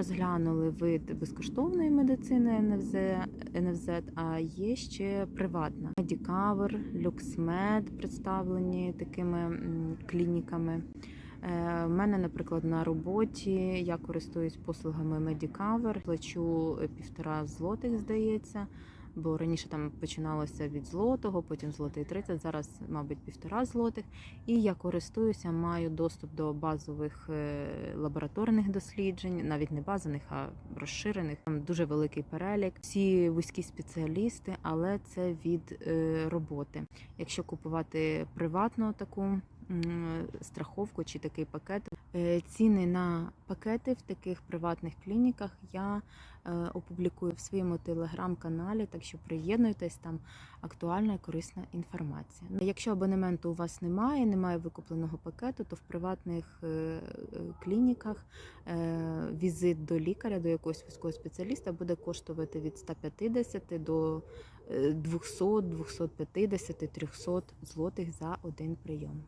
розглянули вид безкоштовної медицини НФЗ, НФЗ, а є ще приватна. Медікавер, Люксмед представлені такими клініками. Е, У мене, наприклад, на роботі я користуюсь послугами Медікавер, плачу е, півтора злотих, здається. Бо раніше там починалося від злотого, потім злотий 30, зараз, мабуть, півтора злотих. І я користуюся, маю доступ до базових е, лабораторних досліджень, навіть не базових, а розширених. Там дуже великий перелік. Всі вузькі спеціалісти, але це від е, роботи. Якщо купувати приватну таку страховку чи такий пакет, е, ціни на пакети в таких приватних клініках я е, опублікую в своєму телеграм-каналі, так що приєднуйтесь там актуальна і корисна інформація. Ну, Якщо абонементу у вас немає, немає викупленого пакету, то в приватних е, клініках візит до лікаря, до якогось військового спеціаліста буде коштувати від 150 до е, 200, 250, 300 злотих за один прийом.